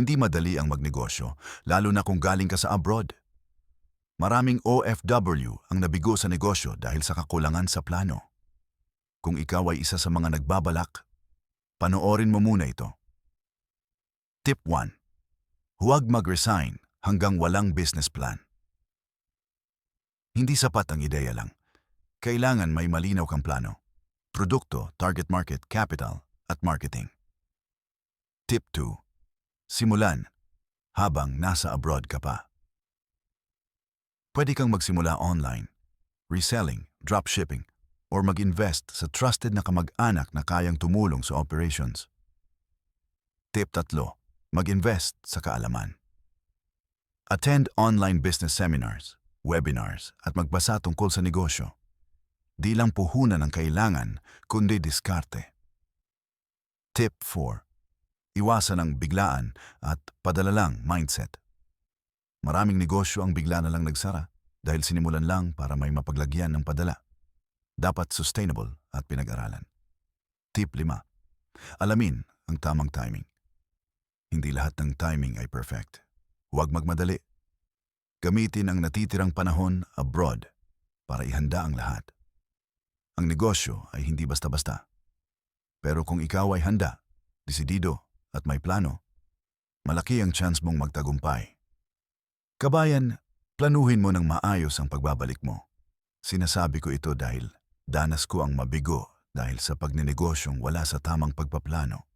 Hindi madali ang magnegosyo, lalo na kung galing ka sa abroad. Maraming OFW ang nabigo sa negosyo dahil sa kakulangan sa plano. Kung ikaw ay isa sa mga nagbabalak, panoorin mo muna ito. Tip 1. Huwag mag-resign hanggang walang business plan. Hindi sapat ang ideya lang. Kailangan may malinaw kang plano. Produkto, target market, capital, at marketing. Tip 2. Simulan habang nasa abroad ka pa. Pwede kang magsimula online, reselling, dropshipping, or mag-invest sa trusted na kamag-anak na kayang tumulong sa operations. Tip 3. Mag-invest sa kaalaman. Attend online business seminars, webinars, at magbasa tungkol sa negosyo. Di lang puhunan ang kailangan, kundi diskarte. Tip 4. Iwasan ang biglaan at padalalang mindset. Maraming negosyo ang bigla na lang nagsara dahil sinimulan lang para may mapaglagyan ng padala. Dapat sustainable at pinag-aralan. Tip 5. Alamin ang tamang timing. Hindi lahat ng timing ay perfect. Huwag magmadali. Gamitin ang natitirang panahon abroad para ihanda ang lahat. Ang negosyo ay hindi basta-basta. Pero kung ikaw ay handa, desidido at may plano, malaki ang chance mong magtagumpay. Kabayan, planuhin mo ng maayos ang pagbabalik mo. Sinasabi ko ito dahil danas ko ang mabigo dahil sa pagnenegosyong wala sa tamang pagpaplano.